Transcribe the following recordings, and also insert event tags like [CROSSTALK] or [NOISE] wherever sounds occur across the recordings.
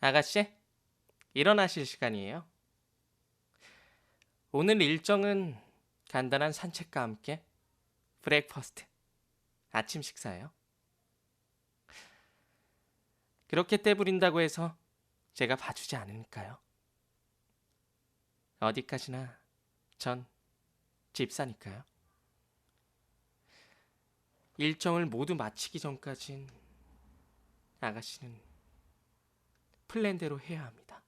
아가씨, 일어나실 시간이에요. 오늘 일정은 간단한 산책과 함께 브렉퍼스트, 아침 식사예요. 그렇게 떼부린다고 해서 제가 봐주지 않으니까요. 어디까지나 전 집사니까요. 일정을 모두 마치기 전까진 아가씨는 플랜대로 해야 합니다.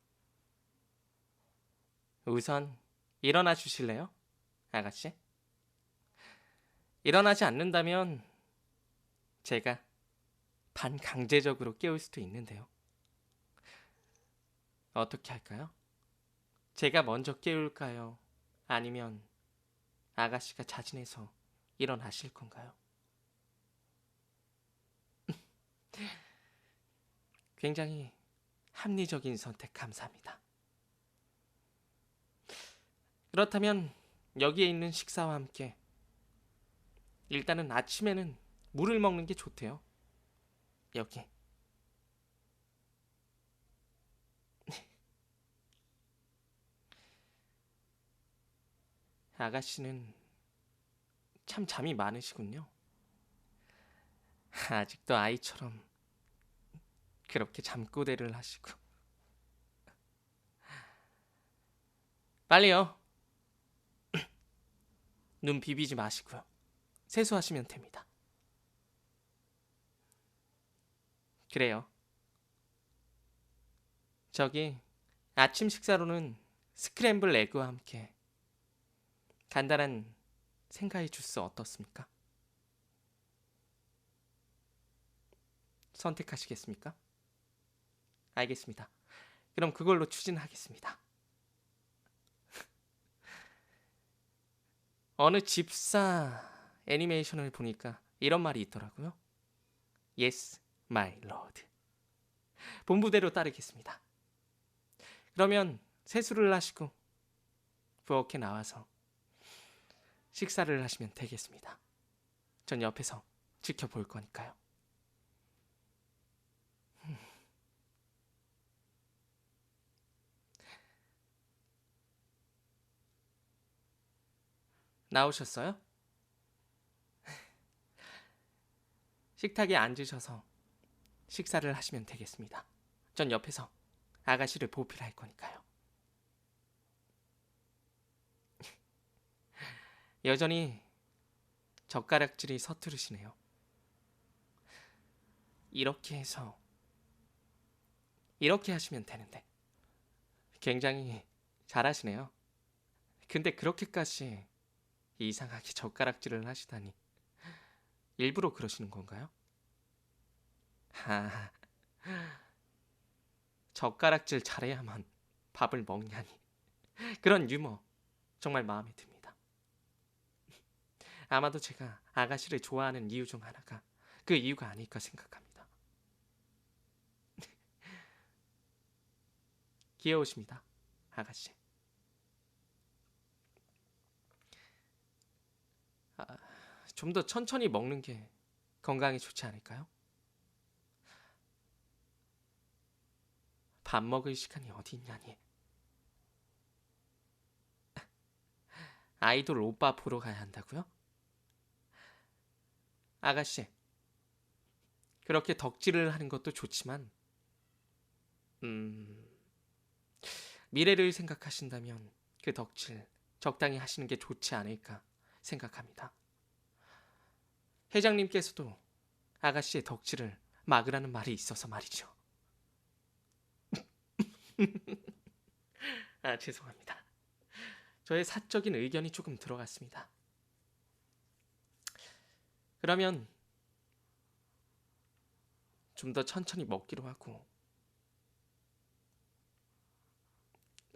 우선 일어나 주실래요? 아가씨? 일어나지 않는다면 제가 반강제적으로 깨울 수도 있는데요. 어떻게 할까요? 제가 먼저 깨울까요? 아니면 아가씨가 자진해서 일어나실 건가요? [LAUGHS] 굉장히 합리적인 선택 감사합니다. 그렇다면 여기에 있는 식사와 함께 일단은 아침에는 물을 먹는 게 좋대요. 여기. [LAUGHS] 아가씨는 참 잠이 많으시군요. 아직도 아이처럼 그렇게 잠꼬대를 하시고. [LAUGHS] 빨리요. [CLEARS THROAT] 눈 비비지 마시고요. 세수하시면 됩니다. 그래요. 저기 아침 식사로는 스크램블 에그와 함께 간단한 생과일 주스 어떻습니까? 선택하시겠습니까? 알겠습니다. 그럼 그걸로 추진하겠습니다. [LAUGHS] 어느 집사 애니메이션을 보니까 이런 말이 있더라고요. Yes, my lord. 본부대로 따르겠습니다. 그러면 세수를 하시고 부엌에 나와서 식사를 하시면 되겠습니다. 전 옆에서 지켜볼 거니까요. 나오셨어요? 식탁에 앉으셔서 식사를 하시면 되겠습니다. 전 옆에서 아가씨를 보필 할 거니까요. [LAUGHS] 여전히 젓가락질이 서투르시네요. 이렇게 해서 이렇게 하시면 되는데 굉장히 잘하시네요. 근데 그렇게까지 이상하게 젓가락질을 하시다니 일부러 그러시는 건가요? 아, 젓가락질 잘해야만 밥을 먹냐니 그런 유머 정말 마음에 듭니다. 아마도 제가 아가씨를 좋아하는 이유 중 하나가 그 이유가 아닐까 생각합니다. [LAUGHS] 귀여우십니다, 아가씨. 좀 더 천천히 먹는 게 건강에 좋지 않을까요? 밥 먹을 시간이 어디 있냐니. 아이돌 오빠 보러 가야 한다고요? 아가씨, 그렇게 덕질을 하는 것도 좋지만, 음, 미래를 생각하신다면 그 덕질 적당히 하시는 게 좋지 않을까 생각합니다. 회장님께서도 아가씨의 덕질을 막으라는 말이 있어서 말이죠. [LAUGHS] 아, 죄송합니다. 저의 사적인 의견이 조금 들어갔습니다. 그러면 좀 더 천천히 먹기로 하고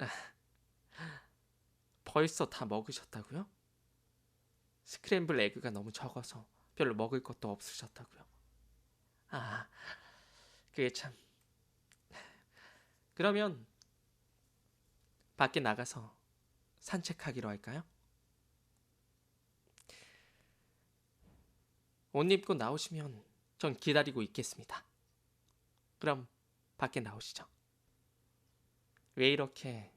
아, 벌써 다 먹으셨다고요? 스크램블 에그가 너무 적어서 별로 먹을 것도 없으셨다고요. 아, 그게 참. 그러면 밖에 나가서 산책하기로 할까요? 옷 입고 나오시면 전 기다리고 있겠습니다. 그럼 밖에 나오시죠. 왜 이렇게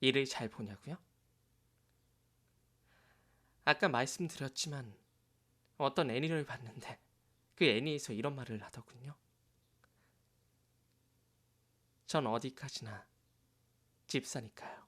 일을 잘 보냐고요? 아까 말씀드렸지만 어떤 애니를 봤는데 그 애니에서 이런 말을 하더군요. 전 어디까지나 집사니까요.